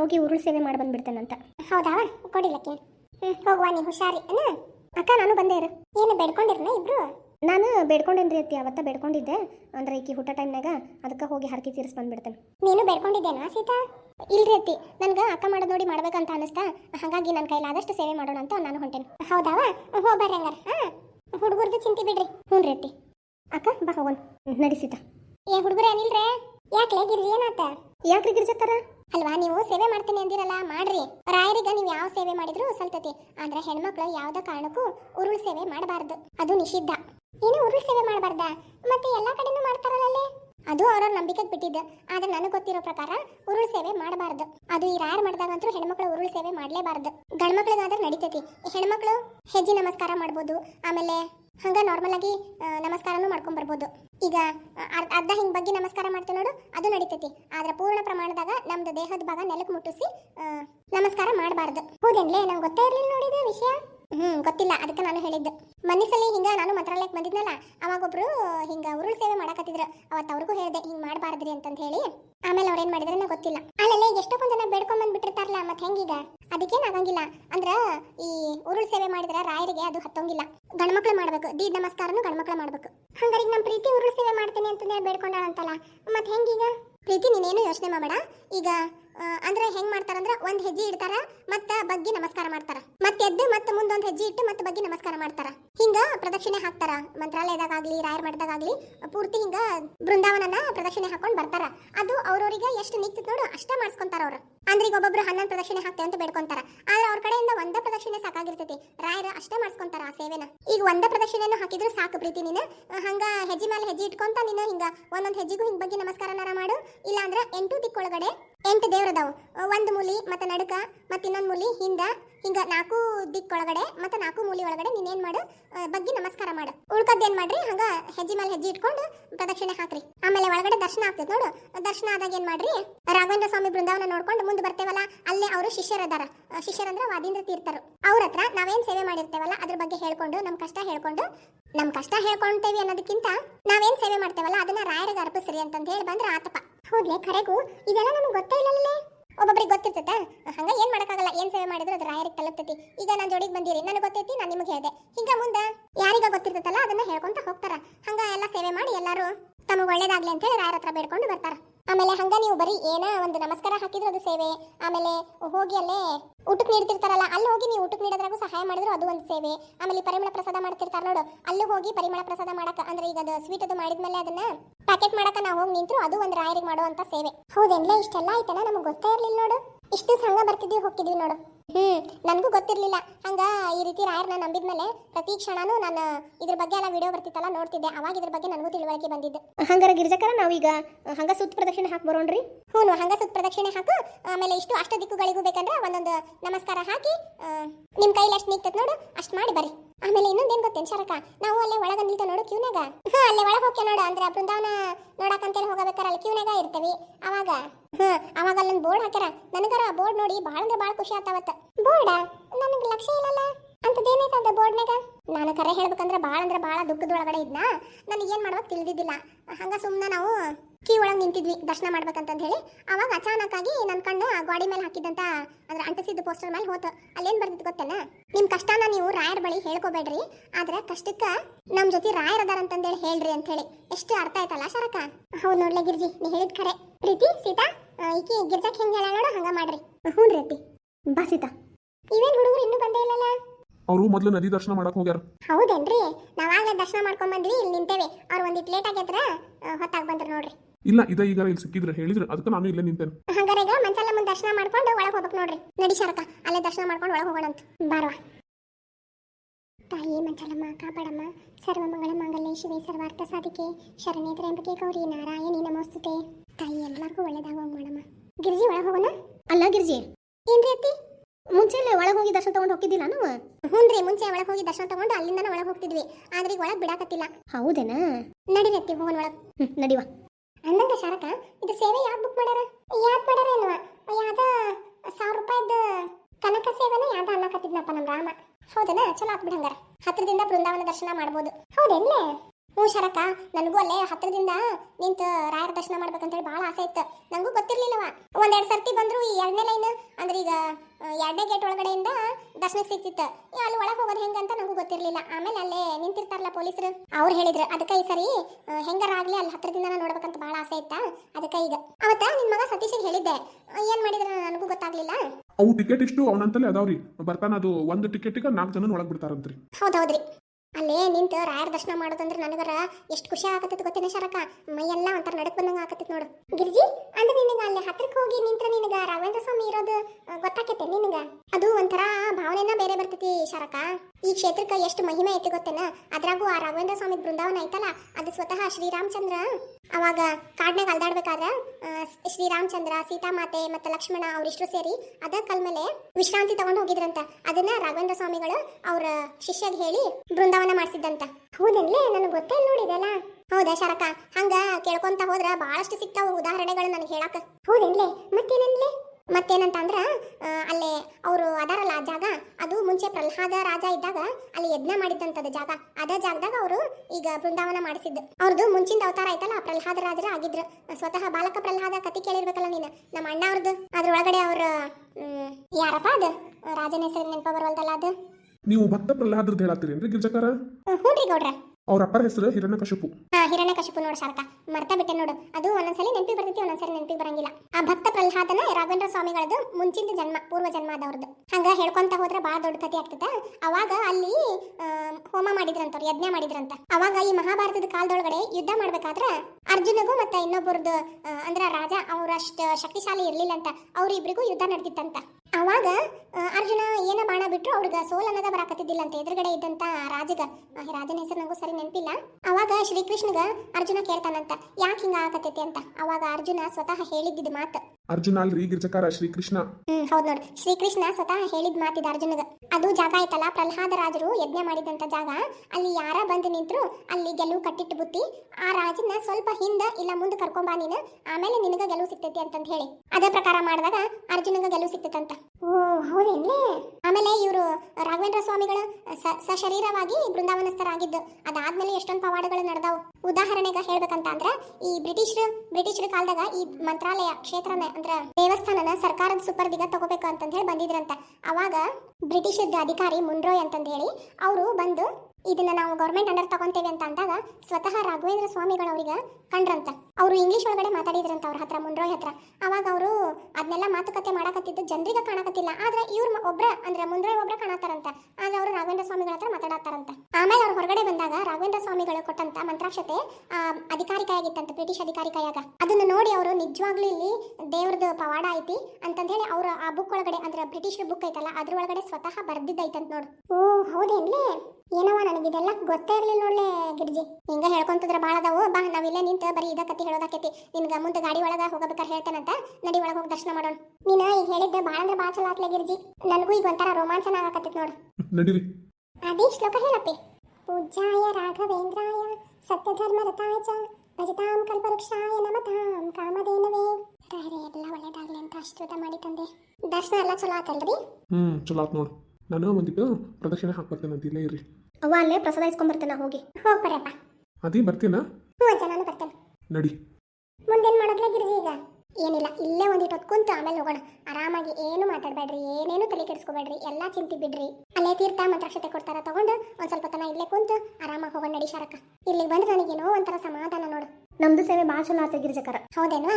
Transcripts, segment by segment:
ಹೋಗಿ ಉರುಳು ಸೇವೆ ಮಾಡಿ ಬಂದ್ಬಿಡ್ತಾನಂತ. ಹೌದಾ? ಕೊಡಿಲಕ್ಕೆ ಹ್ಞೂ ಹೋಗುವ ನೀ ಹುಷಾರಿ. ಅನ್ನ ಅಕ್ಕ ನಾನು ಬಂದೆ ಇರು. ಏನು ಬೇಡ್ಕೊಂಡಿರ್ನ ಇಬ್ರು? ನಾನು ಬೇಡ್ಕೊಂಡೇನ್ರಿ ಅತ್ತಿ ಅವತ್ತ ಬೇಡ್ಕೊಂಡಿದ್ದೆ. ಅಂದ್ರೆ ಈಕಿ ಹುಟ್ಟ ಟೈಮ್ನಾಗ ಅದಕ್ಕೆ ಹೋಗಿ ಹರಕಿ ತೀರಿಸಿ ಬಂದ್ಬಿಡ್ತೇನೆ. ನೀನು ಬೇಡ್ಕೊಂಡಿದ್ದೇನಾ ಸೀತಾ? ಇಲ್ರಿ ಅತ್ತಿ ನನ್ಗೆ ಅಕ್ಕ ಮಾಡೋದು ನೋಡಿ ಮಾಡ್ಬೇಕಂತ ಅನಿಸ್ತಾ. ಹಾಗಾಗಿ ನನ್ನ ಕೈಲಾದಷ್ಟು ಸೇವೆ ಮಾಡೋಣ ಅಂತ ನಾನು ಹೊಂಟೇನೆ. ಹೌದಾವ ಹೋಗ್ಬರ್ರಿ ಹಂಗಾರ ಹಾಂ? ಹುಡುಗರ್ದು ಚಿಂತೆ ಬಿಡ್ರಿ. ಹ್ಞೂ ರೀ ಅತ್ತಿ. ಅಕ್ಕ ಬಾ ಹೋಗೋಣ. ನಡಿ ಸೀತಾ. ಏ ಹುಡುಗರು ಏನಿಲ್ರೇ ಯಾಕೆ ಗಿರ್ಜಿ ಏನಾತ? ಯಾಕ್ರಿ ಗಿರ್ಜತ್ತಾರ? ಅಲ್ವಾ, ನೀವು ಸೇವೆ ಮಾಡ್ತೀನಿ ಅಂದಿರಲ್ಲ, ಮಾಡ್ರಿ. ರಾಯರಿಗೆ ನೀವು ಯಾವ ಸೇವೆ ಮಾಡಿದ್ರು ಸಲ್ತತಿ ಆದ್ರೆ ಹೆಣ್ಮಕ್ಳು ಯಾವ್ದ ಕಾರಣಕ್ಕೂ ಉರುಳು ಸೇವೆ ಮಾಡಬಾರ್ದು. ಅದು ನಿಷಿದ್ಧ. ಏನು ಉರುಳು ಸೇವೆ ಮಾಡಬಾರ್ದ? ಮತ್ತೆ ಎಲ್ಲಾ ಕಡೆನೂ ಮಾಡ್ತಾರಲ್ಲೇ? ಅದು ಅವ್ರವ್ರ ನಂಬಿಕೆಗೆ ಬಿಟ್ಟಿದ್ದು. ಆದ್ರೆ ನನಗೆ ಗೊತ್ತಿರೋ ಪ್ರಕಾರ ಉರುಳು ಸೇವೆ ಮಾಡಬಾರ್ದು. ಅದು ಈ ರಾಯರ್ ಮಾಡಿದಾಗಂತೂ ಹೆಣ್ಮಕ್ಳು ಉರುಳು ಸೇವೆ ಮಾಡಲೇಬಾರ್ದು. ಗಂಡ್ಮಕ್ಳಿಗಾದ್ರೆ ನಡೀತೈತಿ. ಹೆಣ್ಮಕ್ಳು, ಹೆಜ್ಜೆ ನಮಸ್ಕಾರ ಮಾಡ್ಬೋದು. ಆಮೇಲೆ ಹಂಗ ನಾರ್ಮಲ್ ಆಗಿ ನಮಸ್ಕಾರನೂ ಮಾಡ್ಕೊಂಡ್ ಬರ್ಬೋದು ಈಗ ಅರ್- ಅರ್ಧ ಹಿಂಗೆ ಬಗ್ಗೆ ನಮಸ್ಕಾರ ಮಾಡ್ತೀವಿ ನೋಡು, ಅದು ನಡೀತೈತಿ. ಆದ್ರೆ ಪೂರ್ಣ ಪ್ರಮಾಣದಾಗ ನಮ್ದು ದೇಹದ ಭಾಗ ನೆಲಕ್ಕೆ ಮುಟ್ಟಿಸಿ ನಮಸ್ಕಾರ ಮಾಡಬಾರ್ದು. ಹೌದೇನ್ಲೇ, ನಂಗೆ ಗೊತ್ತೇ ಇರಲಿಲ್ಲ ನೋಡಿದ ವಿಷಯ. ಹ್ಮ್, ಗೊತ್ತಿಲ್ಲ, ಅದಕ್ಕೆ ನಾನು ಹೇಳಿದ್ದು. ಮನಸ್ಸಲ್ಲಿ ಹಿಂಗ ನಾನು ಮಂತ್ರಾಲಯಕ್ಕೆ ಬಂದಿದ್ನಲ್ಲ ಅವಾಗೊಬ್ರು ಹಿಂಗ ಉರುಳು ಸೇವೆ ಮಾಡಕತ್ತಿದ್ರು. ಅವತ್ತು ಅವ್ರಿಗೂ ಹೇಳಿದೆ, ಹಿಂಗ್ ಮಾಡಬಾರ್ದ್ರಿ ಅಂತಂದು ಹೇಳಿ. ಆಮೇಲೆ ಅವ್ರೇನ್ ಮಾಡಿದ್ರೆ ನಂಗೆ ಗೊತ್ತಿಲ್ಲ. ಅಲ್ಲಲ್ಲೇ ಎಷ್ಟೊಂದು ಜನ ಬೇಡ್ಕೊಂಡ್ ಬಂದ್ಬಿಟ್ಟಿರ್ತಾರಲ್ಲ, ಮತ್ತೆ ಹೆಂಗೀಗ? ಅದಕ್ಕೇನ್ ಆಗಂಗಿಲ್ಲ. ಅಂದ್ರ, ಈ ಉರುಳು ಸೇವೆ ಮಾಡಿದ್ರೆ ರಾಯರಿಗೆ ಅದು ಹತ್ತೋಂಗಿಲ್ಲ. ಗಂಡ್ಮಕ್ಳು ಮಾಡ್ಬೇಕು, ದೀಡ್ ನಮಸ್ಕಾರನು ಗಂಡ್ಮಕ್ಳು ಮಾಡ್ಬೇಕು. ಹಂಗಾರೆ ಈಗ ನಮ್ಮ ಪ್ರೀತಿ ಉರುಳು ಸೇವೆ ಮಾಡ್ತೀನಿ ಅಂತಂದೇಳಿ ಬೇಡ್ಕೊಂಡಾಳಂತಲ್ಲ. ಮತ್ತೆ ಹೆಂಗೀಗ? ಪ್ರೀತಿ ನೀನೇನು ಯೋಚನೆ ಮಾಡಬೇಡ. ಈಗ ಅಂದ್ರೆ ಒಂದ್ ಹೆಜ್ಜೆ ಇಡ್ತಾರ ಮತ್ತ ಬಗ್ಗಿ ನಮಸ್ಕಾರ ಮಾಡ್ತಾರ. ಮತ್ತೆ ಎದ್ದು ಮತ್ತೆ ಮುಂದೊಂದ್ ಹೆಜ್ಜೆ ಇಟ್ಟು ಮತ್ತೆ ಬಗ್ಗಿ ನಮಸ್ಕಾರ ಮಾಡ್ತಾರ. ಹಿಂಗ ಪ್ರದಕ್ಷಿಣೆ ಹಾಕ್ತಾರ. ಮಂತ್ರಾಲಯದಾಗ್ಲಿ ರಾಯರ್ ಮಠದಾಗ್ಲಿ ಪೂರ್ತಿ ಹಿಂಗ ಬೃಂದಾವನನ ಪ್ರದಕ್ಷಿಣೆ ಹಾಕೊಂಡ್ ಬರ್ತಾರ. ಅದು ಅವ್ರವ್ರಿಗೆ ಎಷ್ಟು ನಿಂತ ನೋಡು, ಅಷ್ಟ ಮಾಡ್ಸ್ಕೊಂತಾರ ಅವ್ರು. ಅಂದ್ರೆ ಈಗ ಒಬ್ಬೊಬ್ರು ಹನ್ನೊಂದು ಪ್ರದಕ್ಷಿಣೆ ಹಾಕ್ತೇವೆ ಅಂತ ಬೇಡ್ಕೊಂತಾರ. ಆದ್ರೆ ಅವ್ರ ಕಡೆಯಿಂದ ಒಂದ ಪ್ರದಕ್ಷಿಣೆ ಸಾಕಾಗಿರ್ತೈತಿ. ರಾಯರ ಅಷ್ಟೇ ಮಾಡ್ಸ್ಕೊಂತಾರ ಆ ಸೇವೆನ. ಈಗ ಒಂದ ಪ್ರದಕ್ಷಿಣೆನು ಹಾಕಿದ್ರು ಸಾಕು ಪ್ರೀತಿ ನೀನು. ಹಂಗ ಹೆಜ್ಜೆ ಮೇಲೆ ಹೆಜ್ಜೆ ಇಟ್ಕೊಂತ ನೀನು ಹಿಂಗ ಒಂದೊಂದ್ ಹೆಜ್ಜೆಗೂ ಹಿಂಗ್ ಬಗ್ಗೆ ನಮಸ್ಕಾರನಾರ ಮಾಡು. ಇಲ್ಲಾಂದ್ರೆ ಎಂಟು ದಿಕ್ಕೊಳಗಡೆ ಎಂಟು ದೇವ್ರದಾವು ಒಂದು ಮೂಲಿ, ಮತ್ತೆ ನಡುಕ, ಮತ್ತೆ ಇನ್ನೊಂದು ಮೂಲಿ, ಹಿಂದ, ಹಿಂಗ ನಾಲ್ಕು ದಿಕ್ಕೊಳಗಡೆ ಮತ್ತೆ ನಾಲ್ಕು ಮೂಲಿ ಒಳಗಡೆ ನೀನೇನ್ ಮಾಡು ಬಗ್ಗೆ ನಮಸ್ಕಾರ ಮಾಡು. ಉಳ್ಕದ್ದೇನ್ ಮಾಡ್ರಿ? ಹಂಗ ಹೆಜ್ಜೆ ಮೇಲೆ ಹೆಜ್ಜೆ ಇಟ್ಕೊಂಡು ಪ್ರದಕ್ಷಿಣೆ ಹಾಕ್ರಿ. ಆಮೇಲೆ ಒಳಗಡೆ ದರ್ಶನ ಆಗ್ತೈತೆ ನೋಡು. ದರ್ಶನ ಆದಾಗ ಏನ್ ಮಾಡ್ರಿ? ರಾಘವೇಂದ್ರ ಸ್ವಾಮಿ ಬೃಂದಾವನ ನೋಡ್ಕೊಂಡು ಮುಂದೆ ಬರ್ತೇವಲ್ಲ, ಅಲ್ಲೇ ಅವರು ಶಿಷ್ಯರಂದ್ರೆ ಶಿಷ್ಯರಂದ್ರ ವಾದೀಂದ್ರ ತೀರ್ಥರು. ಅವ್ರ ಹತ್ರ ನಾವೇನ್ ಸೇವೆ ಮಾಡಿರ್ತೇವಲ್ಲ, ಅದ್ರ ಬಗ್ಗೆ ಹೇಳ್ಕೊಂಡು, ನಮ್ ಕಷ್ಟ ಹೇಳ್ಕೊಂಡು ನಮ್ ಕಷ್ಟ ಹೇಳ್ಕೊಂತೇವಿ ಅನ್ನೋದಕ್ಕಿಂತ ನಾವೇನ್ ಸೇವೆ ಮಾಡ್ತೇವಲ್ಲ, ಅದನ್ನ ರಾಯರಿಗೆ ಅರ್ಪಿಸ್ರಿ ಅಂತ ಹೇಳಿ ಬಂದ್ರೆ ಆತಪ್ಪ ಹೌದ್ಲೆ ಖರೆಗೂ, ಇದೆಲ್ಲ ನಮ್ಗೆ ಗೊತ್ತೇ ಇಲ್ಲಲ್ಲೇ? ಒಬ್ಬೊಬ್ರಿಗೆ ಗೊತ್ತಿರ್ತೈತ? ಹಂಗ ಏನ್ ಮಾಡಕ್ಕಾಗಲ್ಲ, ಏನ್ ಸೇವೆ ಮಾಡಿದ್ರು ಅದು ರಾಯರಿಗೆ ತಲುಪ್ತೈತಿ. ಈಗ ನಾನು ಜೋಡಿಗೆ ಬಂದಿರಿ, ನನಗೆ ಗೊತ್ತೈತಿ, ನಾನು ನಿಮಗೆ ಹೇಳ್ದೆ. ಹಿಂಗ ಮುಂದ ಯಾರಿಗ ಗೊತ್ತಿರ್ತೈತಲ್ಲ, ಅದನ್ನ ಹೇಳ್ಕೊಂತ ಹೋಗ್ತಾರ. ಹಂಗ ಎಲ್ಲ ಸೇವೆ ಮಾಡಿ ಎಲ್ಲಾರು ತಮಗೆ ಒಳ್ಳೇದಾಗ್ಲಿ ಅಂತ ಹೇಳಿ ರಾಯರ ಹತ್ರ ಬೇಡ್ಕೊಂಡು ಬರ್ತಾರ. ಆಮೇಲೆ ಹಂಗ ನೀವು ಬರೀ ಏನ ಒಂದು ನಮಸ್ಕಾರ ಹಾಕಿದ್ರು ಅದು ಸೇವೆ, ಆಮೇಲೆ ಹೋಗಿ ಅಲ್ಲೇ ಊಟಕ್ಕೆ ನೀಡ್ತಿರ್ತಾರಲ್ಲ, ಅಲ್ಲಿ ಹೋಗಿ ನೀವು ಊಟಕ್ಕೆ ನೀಡೋದ್ರಾಗು ಸಹಾಯ ಮಾಡಿದ್ರು ಅದು ಒಂದು ಸೇವೆ. ಆಮೇಲೆ ಪರಿಮಳ ಪ್ರಸಾದ ಮಾಡ್ತಿರ್ತಾರ ನೋಡು, ಅಲ್ಲಿ ಹೋಗಿ ಪರಿಮಳ ಪ್ರಸಾದ ಮಾಡಕ, ಅಂದ್ರೆ ಈಗ ಅದು ಸ್ವೀಟ್ ಅದು ಮಾಡಿದ್ಮೇಲೆ ಅದನ್ನ ಪ್ಯಾಕೆಟ್ ಮಾಡಕ ನಾವು ಹೋಗಿ ನಿಂತರು ಅದು ಒಂದು ರಾಯರಿಗೆ ಮಾಡುವಂತ ಸೇವೆ. ಹೌದೇನ್ಲೇ, ಇಷ್ಟೆಲ್ಲ ಆಯ್ತಲ್ಲ ನಮಗೆ ಗೊತ್ತೇ ಇರ್ಲಿಲ್ಲ ನೋಡು. ಇಷ್ಟು ಸಂಘ ಬರ್ತಿದ್ವಿ, ಹೋಗ್ತಿದ್ವಿ ನೋಡು. ಹ್ಮ್ ನನಗೂ ಗೊತ್ತಿರ್ಲಿಲ್ಲ. ಹಂಗ ಈ ರೀತಿ ರಾಯರ್ನ ನಂಬಿದ್ಮೇಲೆ ಪ್ರತಿ ಕ್ಷಣನೂ ನಾನು ಇದ್ರ ಬಗ್ಗೆ ಎಲ್ಲ ವಿಡಿಯೋ ಬರ್ತಿತ್ತಲ್ಲ ನೋಡ್ತಿದ್ದೆ. ಅವಾಗ ಇದ್ರ ಬಗ್ಗೆ ನನಗೂ ತಿಳುವಳಿಕೆ ಬಂದಿದ್ದು. ಹಂಗಾರ ಗಿರ್ಜಕರ ನಾವೀಗ ಹಂಗ ಸುತ್ತ ಪ್ರದಕ್ಷಿಣೆ ಹಾಕಿ ಬರೋಣ್ರಿ? ಹ್ಞೂ ಹಂಗ ಸುತ್ತ ಪ್ರದಕ್ಷಿಣೆ ಹಾಕು. ಆಮೇಲೆ ಇಷ್ಟು ಅಷ್ಟ ದಿಕ್ಕುಗಳಿಗೂ ಬೇಕಂದ್ರೆ ಒಂದೊಂದು ನಮಸ್ಕಾರ ಹಾಕಿ ನಿಮ್ಮ ನಿಮ್ ಕೈಲಿ ಅಷ್ಟು ನೀಗ್ತದೆ ನೋಡು ಅಷ್ಟು ಮಾಡಿ ಬರ್ರಿ. ಆಮೇಲೆ ಇನ್ನೊಂದೇನ್ ಗೊತ್ತೇನ್ ಶರಕ? ನಾವು ಅಲ್ಲೇ ಒಳಗ ನಿಲ್ತ ನೋಡು ಕ್ಯೂನಾಗ ಹಾ ಅಲ್ಲೇ ಒಳಗ ಹೋಗ್ಯ ನೋಡು. ಅಂದ್ರೆ ಬೃಂದಾವನ ನೋಡಕಂತೇಳಿ ಹೋಗಬೇಕಾರ ಅಲ್ಲಿ ಕ್ಯೂನಾಗ ಇರ್ತೇವಿ. ಅವಾಗ. ಹಾ ಅವಾಗ ಅಲ್ಲಿ ಬೋರ್ಡ್ ಹಾಕ್ಯಾರ. ನನಗರ ಬೋರ್ಡ್ ನೋಡಿ ಭಾಳ ಅಂದ್ರೆ ಭಾಳ ಖುಷಿ ಆತಾವತ್ತ ಬೋರ್ಡ? ನನಗೆ ಲಕ್ಷ್ಯ ಇಲ್ಲಲ್ಲ. ಬೋರ್ಡ್ ಬೋರ್ಡ್ನಾಗ ನಾನು ಕರೆ ಹೇಳ್ಬೇಕಂದ್ರೆ ಭಾಳ ಅಂದ್ರೆ ಭಾಳ ದುಃಖದೊಳಗಡೆ ಇದ್ನ? ನನಗೆ ಏನ್ ಮಾಡ್ಬೇಕು ತಿಳಿದಿದ್ದಿಲ್ಲ. ಹಂಗ ಸುಮ್ಮನೆ ನಾವು ಕ್ಯೂ ಒಳಗೆ ನಿಂತಿದ್ವಿ ದರ್ಶನ ಮಾಡ್ಬೇಕಂತ ಹೇಳಿ. ಅವಾಗ ಅಚಾನಕ್ ಆಗಿ ನನ್ನ ಕಣ್ಣು ಆ ಗಾಡಿ ಮೇಲೆ ಹಾಕಿದಂತ ಅಂದ್ರೆ ಅಂಟಿಸಿದ ಪೋಸ್ಟರ್ ಮೇಲೆ ಹೋತ. ಅಲ್ಲೇನ್ ಬರ್ದಿತ್ತು ಗೊತ್ತೇನ? ನಿಮ್ ಕಷ್ಟನ ನೀವು ರಾಯರ್ ಬಳಿ ಹೇಳ್ಕೋಬೇಡ್ರಿ ಆದ್ರೆ ಕಷ್ಟಕ್ಕ ನಮ್ ಜೊತೆ ರಾಯರ್ ಅದಾರ ಅಂತಂದೇಳಿ ಹೇಳ್ರಿ ಅಂತ ಹೇಳಿ ಎಷ್ಟು ಅರ್ಥ ಆಯ್ತಲ್ಲ ಶರಕ? ಹೌದ್ ನೋಡ್ಲೆ ಗಿರ್ಜಿ ನೀ ಹೇಳಿದ್ ಕರೆ. ಪ್ರೀತಿ ಸೀತಾ ಈಕಿ ಗಿರ್ಜಕ್ ಹೆಂಗ್ ಹೇಳ ನೋಡು ಹಂಗ ಮಾಡ್ರಿ. ಹ್ಞೂ ರೀತಿ ಅತ್ತಿ. ಬಾ ಸೀತಾ. ಇವೇನ್ ಹುಡುಗರು ಇನ್ನೂ ಬಂದೇ ಇಲ್ಲಲ್ಲ? ಅವರು ಮೊದಲು ನದಿ ದರ್ಶನ ಮಾಡಕ್ ಹೋಗ್ಯಾರ. ಹೌದೇನ್ರಿ? ನಾವಾಗ್ಲೇ ದರ್ಶನ ಮಾಡ್ಕೊಂಡ್ ಬಂದ್ವಿ ಇಲ್ಲಿ ನಿಂತೇವೆ. ಅವ್ರು ಒಂದಿಟ್ ಲೇಟ್ ಆಗೈತ್ರ ಹೊತ್ತಾಗ ಬಂದ್ರು ನೋಡ್ರಿ. ಇಲ್ಲ ಇದ ಈಗ ಇಲ್ಲಿ ಸಿಕ್ಕಿದ್ರೆ ಹೇಳಿದ್ರು ಅದಕ್ಕೆ ನಾನು ಇಲ್ಲೇ ನಿಂತೇನೆ. ಹಂಗಾರೆ ಈಗ ಮಂಚಲ್ಲ ಮುಂದೆ ದರ್ಶನ ಮಾಡ್ಕೊಂಡು ಒಳಗೆ ಹೋಗಬೇಕು ನೋಡ್ರಿ. ನಡಿ ಶರಕ ಅಲ್ಲೇ ದರ್ಶನ ಮಾಡ್ಕೊಂಡು ಒಳಗೆ ಹೋಗೋಣಂತ. ಬಾರವಾ. ತಾಯಿ ಮಂಚಲಮ್ಮ ಕಾಪಾಡಮ್ಮ. ಸರ್ವಮಂಗಳ ಮಂಗಲ್ಯ ಶಿವೇ ಸರ್ವಾರ್ಥ ಸಾಧಿಕೆ. ಶರಣೆ ತ್ರ್ಯಂಬಕೆ ಗೌರಿ ನಾರಾಯಣಿ ನಮೋಸ್ತುತೆ. ತಾಯಿ ಎಲ್ಲರಿಗೂ ಒಳ್ಳೆದಾಗ ಮಾಡಮ್ಮ ಗಿರ್ಜಿ ಒಳಗೆ ಹೋಗೋಣ? ಅಲ್ಲ ಗಿರ್ಜಿ. ಏನ್ರಿ ಅತ್ತಿ? ಮುಂಚೆಲೆ ಒಳಗೆ ಹೋಗಿ ದರ್ಶನ ತಗೊಂಡು ಹೋಗಿದ್ದಿಲ್ಲ ನಾವು ರೀ ಮುಂಚೆ ಒಳಗೆ ಹೋಗಿ ದರ್ಶನ ತಗೊಂಡು ಅಲ್ಲಿಂದನೇ ಒಳಗೆ ಹೋಗ್ತಿದ್ವಿ. ಆದ್ರೆ ಈಗ ಒಳಗೆ ಬಿಡಾಕತ್ತಿಲ್ಲ. ಹೌದೇನಾ? ನಡಿ ಅತ್ತಿ ಹೋಗೋಣ ಒಳಗೆ. ಹ್ಞೂ ನಡಿವಾ ಅಂದಂಗ ಶಾರಕ ಇದು ಸೇವೆ ಯಾಕೆ ಬುಕ್ ಮಾಡ್ಯಾರ? ಯಾಕೆ ಮಾಡ್ಯಾರ ಏನವ ಯಾವ್ದ ಸಾವಿರ ರೂಪಾಯಿದ ಕನಕ ಸೇವೆನ ಯಾವ್ದ ಅನ್ನಕತ್ತಿದ್ನಪ್ಪ ನಮ್ಮ ರಾಮ. ಹೌದನ ಚಲೋ ಆತ್ ಹಂಗಾರ. ಹತ್ರದಿಂದ ಬೃಂದಾವನ ದರ್ಶನ ಮಾಡ್ಬೋದು. ಹೌದೇನ್ಲೇ? ಹ್ಞೂ ಶರಕ ನನಗೂ ಅಲ್ಲೇ ಹತ್ರದಿಂದ ನಿಂತು ರಾಯರ ದರ್ಶನ ಮಾಡ್ಬೇಕಂತೇಳಿ ಭಾಳ ಆಸೆ ಇತ್ತು. ನನಗೂ ಗೊತ್ತಿರ್ಲಿಲ್ಲವ. ಒಂದೆರಡು ಸರ್ತಿ ಬಂದ್ರು ಈ ಎರಡನೇ ಲೈನ್. ಅಂದ್ರೆ ಈಗ ಎರಡನೇ ಗೇಟ್ ಒಳಗಡೆಯಿಂದ ದರ್ಶನಕ್ಕೆ ಸಿಗ್ತಿತ್ತು. ಅಲ್ಲಿ ಒಳಗೆ ಹೋಗೋದು ಹೆಂಗಂತ ನನಗೂ ಗೊತ್ತಿರಲಿಲ್ಲ. ಆಮೇಲೆ ಅಲ್ಲೇ ನಿಂತಿರ್ತಾರಲ್ಲ ಪೊಲೀಸರು. ಅವ್ರು ಹೇಳಿದ್ರು, ಅದಕ್ಕೆ ಈ ಸರಿ ಹೆಂಗಾರ ಆಗ್ಲಿ, ಅಲ್ಲಿ ಹತ್ರದಿಂದ ನೋಡ್ಬೇಕಂತ ಭಾಳ ಆಸೆ ಇತ್ತ? ಅದಕ್ಕೆ ಈಗ. ಅವತ್ತ ನಿಮ್ಮ ಮಗ ಸತೀಶಿಗೆ ಹೇಳಿದ್ದೆ. ಏನು ಮಾಡಿದ್ರ ನನಗೂ ಗೊತ್ತಾಗ್ಲಿಲ್ಲ. ಅವು ಟಿಕೆಟ್ ಇಷ್ಟು ಅವನಂತಲೇ ಅದಾವ್ರಿ. ಬರ್ತಾನ ಅದು ಒಂದು ಟಿಕೆಟಿಗೆ ನಾಲ್ಕು ಜನ ಒಳಗೆ ಬಿಡ್ತಾರಂತ್ರಿ. ಹೌದೌದ್ರಿ ಅಲ್ಲೇ ನಿಂತ ರಾಯರ ದರ್ಶನ ಮಾಡೋದಂದ್ರೆ ನನಗರ ಎಷ್ಟು ಖುಷಿ ಆಗತ್ತೈತಿ ಗೊತ್ತೇನ ಶರಕ ಮೈಯೆಲ್ಲ ಒಂಥರ ನಡಕ್ ಬಂದಂಗ ಆಗತ್ತೈತಿ ನೋಡು. ಗಿರ್ಜಿ, ಅಂದ್ರೆ ನಿನಗ ಅಲ್ಲಿ ಹತ್ರಕ್ಕೆ ಹೋಗಿ ನಿಂತ್ರ ನಿನಗ ರಾಘವೇಂದ್ರ ಸ್ವಾಮಿ ಇರೋದು ಗೊತ್ತಾಕೈತೆ ನಿನಗ? ಅದು ಒಂಥರ ಭಾವನೆನ ಬೇರೆ ಬರ್ತೈತಿ ಶರಕ ಈ ಕ್ಷೇತ್ರಕ್ಕೆ ಎಷ್ಟು ಮಹಿಮೆ ಐತಿ ಗೊತ್ತೇನ? ಅದ್ರಾಗೂ ಆ ರಾಘವೇಂದ್ರ ಸ್ವಾಮಿ ಬೃಂದಾವನ ಐತಲ್ಲ, ಅದು ಸ್ವತಃ ಶ್ರೀರಾಮಚಂದ್ರ. ಅವಾಗ ಕಾಡ್ನಾಗ ಅಲ್ದಾಡ್ಬೇಕಾದ್ರ ಶ್ರೀರಾಮಚಂದ್ರ, ಸೀತಾಮಾತೆ ಮತ್ತೆ ಲಕ್ಷ್ಮಣ ಅವ್ರಿಷ್ಟು ಸೇರಿ ಅದ ಕಲ್ಮೇಲೆ ವಿಶ್ರಾಂತಿ ತಗೊಂಡು ಹೋಗಿದ್ರಂತ. ಅದನ್ನ ರಾಘವೇಂದ್ರ ಸ್ವಾಮಿಗಳು ಅವ್ರ ಶಿಷ್ಯಗೆ ಹೇಳಿ ಬೃಂದಾವನ ಮಾಡಿಸಿದ್ದಂತ. ಹೌದನ್ಲೇ ನನಗೆ ಗೊತ್ತೇ ನೋಡಿದೆಲ್ಲ ಹೌದಾ ಶರಕ? ಹಂಗ ಕೇಳ್ಕೊಂತ ಹೋದ್ರ ಬಹಳಷ್ಟು ಸಿಗ್ತಾವ ಉದಾಹರಣೆಗಳು ನನಗೆ ಹೇಳಾಕ. ಹೌದೇನ್ಲೇ ಮತ್ತೇನನ್ಲೇ? ಮತ್ತೇನಂತ ಅಂದ್ರ ಅಲ್ಲೇ ಅವರು ಅದಾರಲ್ಲ ಜಾಗ, ಅದು ಮುಂಚೆ ಪ್ರಹ್ಲಾದ ರಾಜ ಇದ್ದಾಗ ಅಲ್ಲಿ ಯಜ್ಞ ಮಾಡಿದ್ದಂತದ ಜಾಗ. ಅದ ಜಾಗದಾಗ ಅವರು ಈಗ ಬೃಂದಾವನ ಮಾಡಿಸಿದ್ದು. ಅವ್ರದ್ದು ಮುಂಚಿನ ಅವತಾರ ಐತಲ್ಲ ಪ್ರಹ್ಲಾದ ರಾಜರ ಆಗಿದ್ರು. ಸ್ವತಃ ಬಾಲಕ ಪ್ರಹ್ಲಾದ ಕತಿ ಕೇಳಿರ್ಬೇಕಲ್ಲ ನೀನು, ನಮ್ಮ ಅಣ್ಣ ಅವ್ರದ್ದು ಅದ್ರೊಳಗಡೆ ಅವ್ರ ಯಾರಪ್ಪ ಅದು? ರಾಜನ ಹೆಸರು ನೆನಪ ಬರವಲ್ದಲ್ಲ ಅದು? ನೀವು ಭಕ್ತ ಪ್ರಹ್ಲಾದ್ರದ್ದು ಹೇಳತ್ತೀರೇನ್ರಿ ಗಿರ್ಜಕಾರ? ಹ್ಞೂ ಗೌಡ್ರ. ಅವ್ರ ಅಪ್ಪರ ಹೆಸರು ಹಿರಣ್ಯಕಶಿಪು. ಹಾ ಹಿರಣ್ಯ ಕಶಿಪು ನೋಡು ಶಾರಕ ಮರ್ತಾ ಬಿಟ್ಟೆ ನೋಡು. ಅದು ಒಂದೊಂದ್ಸಲಿ ನೆನಪಿ ಬರ್ತೈತಿ ಒಂದೊಂದ್ಸಲಿ ನೆನಪಿ ಬರಂಗಿಲ್ಲ. ಆ ಭಕ್ತ ಪ್ರಹ್ಲಾದನ ರಾಘವೇಂದ್ರ ಸ್ವಾಮಿಗಳದು ಮುಂಚಿನ ಜನ್ಮ ಪೂರ್ವ ಜನ್ಮ ಆದವ್ರದ್ದು. ಹಂಗ ಹೇಳ್ಕೊಂತ ಹೋದ್ರೆ ಬಹಳ ದೊಡ್ಡ ಕಥೆ ಆಗ್ತದ. ಅವಾಗ ಅಲ್ಲಿ ಹೋಮ ಮಾಡಿದ್ರಂತ ಯಜ್ಞ ಮಾಡಿದ್ರಂತ. ಅವಾಗ ಈ ಮಹಾಭಾರತದ ಕಾಲದೊಳಗಡೆ ಯುದ್ಧ ಮಾಡ್ಬೇಕಾದ್ರೆ ಅರ್ಜುನಗೂ ಮತ್ತೆ ಇನ್ನೊಬ್ಬರದು ಅಂದ್ರ ರಾಜ ಅವ್ರಷ್ಟ ಶಕ್ತಿಶಾಲಿ ಇರ್ಲಿಲ್ಲ ಅಂತ ಅವ್ರಿಬ್ರಿಗೂ ಯುದ್ಧ ನಡೆದಿತ್ತಂತ. ಅವಾಗ ಅರ್ಜುನ ಏನ ಬಾಣ ಬಿಟ್ರು ಅವ್ರಿಗೆ ಸೋಲ್ ಅನ್ನೋದ ಬರಾಕತ್ತಿದ್ದಿಲ್ಲ ಅಂತ ಎದುರುಗಡೆ ಇದ್ದಂತ ರಾಜಗ. ರಾಜನ ಹೆಸರು ನಂಗೂ ಸರಿ ನೆನಪಿಲ್ಲ. ಅವಾಗ ಶ್ರೀಕೃಷ್ಣಗ ಅರ್ಜುನ ಕೇಳ್ತಾನಂತ, ಯಾಕೆ ಹಿಂಗ ಆಗತೈತಿ ಅಂತ. ಅವಾಗ ಅರ್ಜುನ ಸ್ವತಃ ಹೇಳಿದ್ದಿದ್ ಮಾತು. ಅರ್ಜುನ ಅಲ್ರಿ ಗಿರ್ಜಕಾರ ಶ್ರೀಕೃಷ್ಣ. ಹ್ಮ್, ಹೌದ್ ನೋಡಿ ಶ್ರೀಕೃಷ್ಣ ಸ್ವತಃ ಹೇಳಿದ್ ಮಾತಿದ ಅರ್ಜುನಗ, ಅದು ಜಾಗ ಐತಲ್ಲ ಪ್ರಹ್ಲಾದ ರಾಜರು ಯಜ್ಞ ಮಾಡಿದಂತ ಜಾಗ. ಅಲ್ಲಿ ಯಾರ ಬಂದು ನಿಂತ್ರು, ಅಲ್ಲಿ ಗೆಲುವು ಕಟ್ಟಿಟ್ಟು ಬುತ್ತಿ, ಆ ರಾಜನ ಸ್ವಲ್ಪ ಹಿಂದ ಇಲ್ಲ ಮುಂದೆ ಕರ್ಕೊಂಬಾ ನೀನು, ಆಮೇಲೆ ನಿನಗ ಗೆಲುವು ಸಿಗ್ತೈತಿ ಅಂತಂತ ಹೇಳಿ. ಅದೇ ಪ್ರಕಾರ ಮಾಡಿದಾಗ ಅರ್ಜುನಗ ಗೆಲುವು ಸಿಗ್ತೈತಂತ. ಓ ಆಮೇಲೆ ಇವರು ರಾಘವೇಂದ್ರ ಸ್ವಾಮಿಗಳು ಸಶರೀರವಾಗಿ ಬೃಂದಾವನಸ್ಥರಾಗಿದ್ದು, ಅದಾದ್ಮೇಲೆ ಎಷ್ಟೊಂದು ಪವಾಡಗಳು ನಡೆದವು. ಉದಾಹರಣೆಗೆ ಹೇಳ್ಬೇಕಂತ ಅಂದ್ರೆ ಈ ಬ್ರಿಟಿಷರು, ಬ್ರಿಟಿಷರ ಕಾಲದಾಗ ಈ ಮಂತ್ರಾಲಯ ಕ್ಷೇತ್ರನ, ಅಂದ್ರ ದೇವಸ್ಥಾನನ ಸರ್ಕಾರದ ಸುಪರ್ದಿಗ ತಗೋಬೇಕು ಅಂತಂದ ಹೇಳಿ ಬಂದಿದ್ರಂತ. ಅವಾಗ ಬ್ರಿಟಿಷದ ಅಧಿಕಾರಿ ಮುನ್ರೋಯ್ ಅಂತಂದ ಹೇಳಿ, ಅವರು ಬಂದು ಇದನ್ನ ನಾವು ಗೌರ್ಮೆಂಟ್ ಅಂಡರ್ ತಗೊಂತೇವೆ ಅಂತ ಅಂದಾಗ ಸ್ವತಃ ರಾಘವೇಂದ್ರ ಸ್ವಾಮಿಗಳು ಅವ್ರಿಗೆ ಕಂಡ್ರಂತ. ಅವರು ಇಂಗ್ಲಿಷ್ ಒಳಗಡೆ ಮಾತಾಡಿದ್ರಂತ ಅವ್ರ ಹತ್ರ ಮುನ್ರೋಯ್ ಹತ್ರ. ಅವಾಗ ಅವರು ಅದನ್ನೆಲ್ಲ ಮಾತುಕತೆ ಮಾಡಕತ್ತಿದ್ದು ಜನರಿಗೆ ಕಾಣಕತ್ತಿಲ್ಲ. ಆದ್ರೆ ಇವ್ರ ಒಬ್ರ ಅಂದ್ರೆ ಮುನ್ರೋಯ್ ಒಬ್ರ ಕಾಣತ್ತಾರಂತ ಆದ್ರೆ ಅವರು ರಾಘವೇಂದ್ರ ಸ್ವಾಮಿಗಳ ಹತ್ರ ಮಾತಾಡತ್ತಾರಂತ ಆಮೇಲೆ ಅವ್ರ ಹೊರಗಡೆ ಕೊಟ್ಟಂತ ಮಂತ್ರಾಕ್ಷತೆ ಆ ಅಧಿಕಾರಿ ಕೈಯಾಗಿತ್ತಂತ ಬ್ರಿಟಿಷ್ ಅಧಿಕಾರಿ ಕೈಯಾಗ ಅದನ್ನ ನೋಡಿ ಅವರು ನಿಜವಾಗ್ಲೂ ಇಲ್ಲಿ ದೇವ್ರದ್ದು ಪವಾಡ ಐತಿ ಅಂತಂದ ಹೇಳಿ ಅವ್ರ ಆ ಬುಕ್ ಒಳಗಡೆ ಅಂದ್ರೆ ಬ್ರಿಟಿಷ್ ಬುಕ್ ಐತಲ್ಲ ಅದ್ರೊಳಗಡೆ ಸ್ವತಃ ಬರ್ದಿದ್ದೈತಂತ ನೋಡು. ಓ ಹೌದೇನ್ಲೇ? ಏನವ ನನಗಿದೆಲ್ಲ ಗೊತ್ತೇ ಇರ್ಲಿಲ್ಲ ನೋಡ್ಲೆ ಗಿರ್ಜಿ. ಹಿಂಗ ಹೇಳ್ಕೊಂತಿದ್ರ ಭಾಳ ಅದಾವು. ಬಾ ನಾವಿಲ್ಲೇ ನಿಂತ ಬರೀ ಇದ ಕತಿ ಹೇಳೋದಾಕೈತಿ. ನಿನ್ಗ ಮುಂದೆ ಗಾಡಿ ಒಳಗ ಹೋಗಬೇಕಾದ್ರೆ ಹೇಳ್ತೇನಂತ ನಡಿ ಒಳಗೆ ಹೋಗಿ ದರ್ಶನ ಮಾಡೋಣ. ನೀನ ಈಗ ಹೇಳಿದ್ದ ಭಾಳ ಅಂದ್ರೆ ಭಾಳ ಚಲೋ ಆತ್ಲೆ ಗಿರ್ಜಿ. ನನಗೂ ಈಗ ಒಂಥರ ರೋಮಾಂಚನ ಆಗಕತ್ತೈತಿ ನೋಡು. ನಡೀರಿ. ಅದೇ ಶ್ಲೋಕ ಹೇಳಪ್ಪಿ. ಪೂಜ್ಯಾಯ ರಾಘವೇಂದ್ರಾಯ ಸತ್ಯಧರ್ಮರತಾಯ ಚ ಭಜತಾಂ ಕಲ್ಪವೃಕ್ಷಾಯ ನಮತಾಂ ಕಾಮಧೇನವೇ ರಾಯರೇ ಎಲ್ಲ ಒಳ್ಳೇದಾಗ್ಲಿ ಅಂತ ಆಶೀರ್ವಾದ ಮಾಡಿ ತಂದೆ. ದರ್ಶನ ಎಲ್ಲ ಚಲೋ ಆತಲ್ರಿ? ಹ್ಮ್ ಚಲೋ ಆತ್ ನೋಡು. ನಾನು ಪ್ರದರ್ಶನ ಪ್ರದಕ್ಷಿಣೆ ಹಾಕ್ಬರ್ತೇನೆ ಅಂತ ಇಲ್ಲೇ ಇರ್ರಿ. ಅವ್ವ ಅಲ್ಲೇ ಪ್ರಸಾದ ಇಸ್ಕೊಂಬರ್ತೇನೆ ಹೋಗಿ. ಹೋಗ್ ಬರಪ್ಪ. ಅದೇ ಬರ್ತೀನಾ? ಹ್ಞೂ ಅಜ್ಜ ನಾನು ಬರ್ತೇನೆ. ನಡಿ. ಮುಂದೇನು ಮಾಡೋದ್ಲೆ ಗಿರಿಜಿ ಈಗ? ಏನಿಲ್ಲ ಇಲ್ಲೇ ಒಂದಿಟ್ಟು ಹೊತ್ತು ಕುಂತು ಆಮೇಲೆ ಹೋಗೋಣ. ಆರಾಮಾಗಿ ಏನು ಮಾತಾಡಬೇಡ್ರಿ ಏನೇನು ತಲೆ ಕೆಡಿಸ್ಕೋಬೇಡ್ರಿ ಎಲ್ಲಾ ಚಿಂತೆ ಬಿಡ್ರಿ. ಅಲ್ಲೇ ತೀರ್ಥ ಮಂತ್ರಾಕ್ಷತೆ ಕೊಡ್ತಾರ ತಗೊಂಡು ಒಂದ್ ಸ್ವಲ್ಪ ತನ ಇಲ್ಲೇ ಕುಂತು ಆರಾಮಾಗಿ ಹೋಗೋಣ ನಡಿ ಶಾರಕ ಇಲ್ಲಿಗೆ ಬಂದ್ರೆ ನನಗೇನೋ ಒಂಥರ ಸಮಾಧಾನ ನೋಡು. ನಮ್ದು ಸೇವೆ ಭಾಳ ಚಲೋ ಆತ ಗಿರಿಜಕರ. ಹೌದೇನಾ?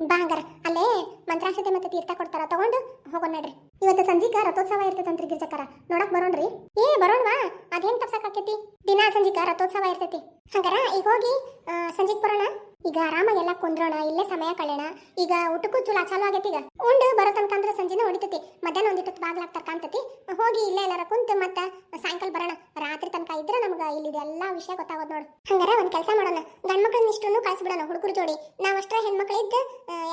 ಬಾ ಹಂಗಾರ. ಅಲ್ಲೇ ಮಂತ್ರಾಕ್ಷತೆ ಮತ್ತೆ ತೀರ್ಥ ಕೊಡ್ತಾರ ತಗೊಂಡು ಹೋಗೋಣ ನಡ್ರಿ. ಇವತ್ತು ಸಂಜೀಕ ರಥೋತ್ಸವ ಇರ್ತೈತಂತ್ರಿ ಗಿರಿಜಕರ. ನೋಡಕ್ ಬರೋಣ್ರಿ? ಏ ಬರೋಣವಾ? ಅದೇನ್ ತಪ್ಸಕ್ ಆಕೈತಿ? ದಿನಾ ಸಂಜಿಕ ರಥೋತ್ಸವ ಇರ್ತೈತಿ. ಹಂಗಾರ ಈಗ ಹೋಗಿ ಆ, ಸಂಜಿಗ್ ಬರೋಣ? ಈಗ ಆರಾಮಾಗಿ ಎಲ್ಲ ಕುಂದ್ರೋಣ, ಇಲ್ಲೇ ಸಮಯ ಕಳೆಯೋಣ. ಈಗ ಊಟಕ್ಕೂ ಚೂಲ ಚಾಲು ಆಗೈತಿ ಈಗ. ಉಂಡು, ಬರೋ ತನಕ ಅಂದ್ರೆ ಸಂಜೆನ ಹೊಡಿತೈತಿ. ಮಧ್ಯಾಹ್ನ ಒಂದಿಟ್ಟು ಬಾಗ್ಲಾಗ್ತಾರ ಕಾಣ್ತತಿ ಹೋಗಿ ಇಲ್ಲೇ ಎಲ್ಲಾರ ಕುಂತು ಮತ್ತೆ ಸಾಯಂಕಾಲ ಬರೋಣ. ರಾತ್ರಿ ತನಕ ಇದ್ರೆ ನಮ್ಗೆ ಇಲ್ಲಿ ಎಲ್ಲ ವಿಷಯ ಗೊತ್ತಾಗೋದು ನೋಡು. ಹಂಗಾರ ಒಂದ್ ಕೆಲಸ ಮಾಡೋಣ. ಗಂಡ್ಮಕ್ಳನ್ನ ಇಷ್ಟನ್ನು ಕಳ್ಸಿಬಿಡೋಣ, ಹುಡುಗರು ಜೋಡಿ. ನಾವಷ್ಟೇ ಹೆಣ್ಮಕ್ಳು ಇದ್ದು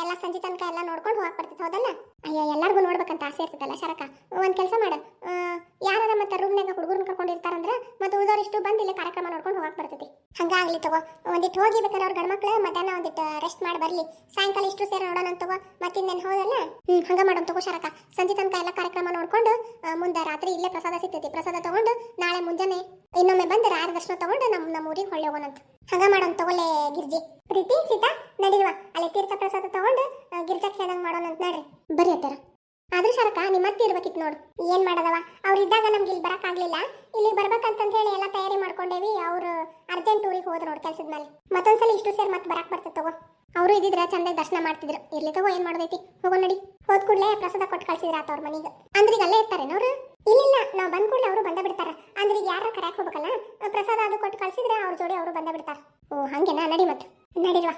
ಎಲ್ಲ ಸಂಜೆ ತನಕ ಎಲ್ಲ ನೋಡ್ಕೊಂಡು ಹೋಗಕ್ ಬರ್ತೈತೆ, ಹೌದಲ್ಲ? ಅಯ್ಯೋ, ಎಲ್ಲರಿಗೂ ನೋಡ್ಬೇಕಂತ ಆಸೆ ಇರ್ತದಲ್ಲ ಶರಕ. ಒಂದ್ ಕೆಲಸ ಮಾಡ. ಯಾರ ಮತ್ತೆ ರೂಮ್ನಾಗ ಹುಡುಗರನ್ನ ಕರ್ಕೊಂಡಿರ್ತಾರಂದ್ರೆ ಮತ್ತೆ ಉಳಿದವರಿಷ್ಟು ಬಂದು ಇಲ್ಲಿ ಕಾರ್ಯಕ್ರಮ ನೋಡ್ಕೊಂಡು ಹೋಗಕ್ ಬರ್ತೈತಿ. ಹಂಗಾಗ್ಲಿ ತಗೋ ಒಂದಿಟ್ಟು ಹೋಗಿ ಬೇಕಾದ್ರೆ ಅವ್ರ ಗಂಡ್ಮಕ್ಳು ಮಧ್ಯಾಹ್ನ ಒಂದಿಟ್ಟು ರೆಸ್ಟ್ ಮಾಡಿ ಬರ್ಲಿ. ಸಾಯಂಕಾಲ ಇಷ್ಟು ಸೇರಿ ನೋಡೋಣ ಅಂತ ತಗೋ. ಮತ್ತಿನ್ನೇನು ಹೋದಲ್ಲ, ಹ್ಮ್, ಹಂಗ ಮಾಡೋಣ ತಗೋ ಶರಕ ಸಂಜೆ ತನಕ ಎಲ್ಲ ಕಾರ್ಯಕ್ರಮ ನೋಡ್ಕೊಂಡು ಮುಂದೆ ರಾತ್ರಿ ಇಲ್ಲೇ ಪ್ರಸಾದ ಸಿಗ್ತೈತಿ. ಪ್ರಸಾದ ತಗೊಂಡು ನಾಳೆ ಮುಂಜಾನೆ ಇನ್ನೊಮ್ಮೆ ಬಂದು ರಾರ ದರ್ಶನ ತಗೊಂಡು ನಮ್ಮ ನಮ್ಮ ಊರಿಗೆ ಹೊಳ್ಳಿ ಹೋಗೋಣಂತ ಹಂಗ ಮಾಡೋಣ ತಗೋಲೇ ಗಿರ್ಜಿ. ಪ್ರೀತಿ, ಸೀತಾ, ನಡಿಲ್ವಾ? ಅಲ್ಲಿ ತೀರ್ಥ ಪ್ರಸಾದ ತಗೊಂಡು ಗಿರ್ಜಾ ಮಾಡೋಣಂತ ಮಾಡೋಣ ಅಂತ ನೋಡ್ರಿ. ಬರೀ ಅತ್ತಾರ. ಆದ್ರೆ ಸರಕ ನಿಮ್ಮ ಅತ್ತೆ ಇರ್ಬೇಕಿತ್ತು ನೋಡು. ಏನ್ ಮಾಡದವ? ಅವ್ರು ಇದ್ದಾಗ ನಮ್ಗೆ ಇಲ್ಲಿ ಬರಕ್ ಆಗ್ಲಿಲ್ಲ. ಇಲ್ಲಿ ಬರ್ಬೇಕಂತಂತ ಹೇಳಿ ಎಲ್ಲ ತಯಾರಿ ಮಾಡ್ಕೊಂಡೇವಿ. ಅವ್ರು ಅರ್ಜೆಂಟ್ ಊರಿಗೆ ಹೋದ್ರು ನೋಡ್ ಕೆಲ್ಸದ ಮೇಲೆ ಮತ್ತೊಂದ್ಸಲ ಇಷ್ಟು ಸೇರ್ ಮತ್ತೆ ಬರಕ್ ಬರ್ತದೆ ತಗೋ. ಅವರು ಇದ್ದಿದ್ರ ಚಂದ ದರ್ಶನ ಮಾಡ್ತಿದ್ರು. ಇರ್ಲಿ ತಗೋ, ಏನ್ ಮಾಡೋದೈತಿ? ಹೋಗೋ ನಡಿ. ಹೋದ್ ಕೂಡ್ಲೆ ಪ್ರಸಾದ ಕೊಟ್ಟು ಕಳ್ಸಿದ್ರ ಆತ ಅವ್ರ ಮನೆಗೆ. ಅಂದ್ರೆ ಅಲ್ಲೇ ಇರ್ತಾರೆ ನೋರು ಇಲ್ಲಿಲ್ಲ, ನಾವು ಬಂದ್ ಕೂಡ್ಲೆ ಅವರು ಬಂದ ಬಿಡ್ತಾರ. ಅಂದ್ರೆ ಯಾರು ಯಾರ ಹೋಗಬೇಕಲ್ಲ? ಹೋಗ್ಬೇಕಲ್ಲ ಪ್ರಸಾದ ಅದು ಕೊಟ್ಟು ಕಳ್ಸಿದ್ರೆ ಅವ್ರ ಜೋಡಿ ಅವರು ಬಂದ ಬಿಡ್ತಾರ. ಓ, ಹಂಗೆನಾ? ನಡಿ ಮತ್ತೆ. ನಡಿಲ್ವಾ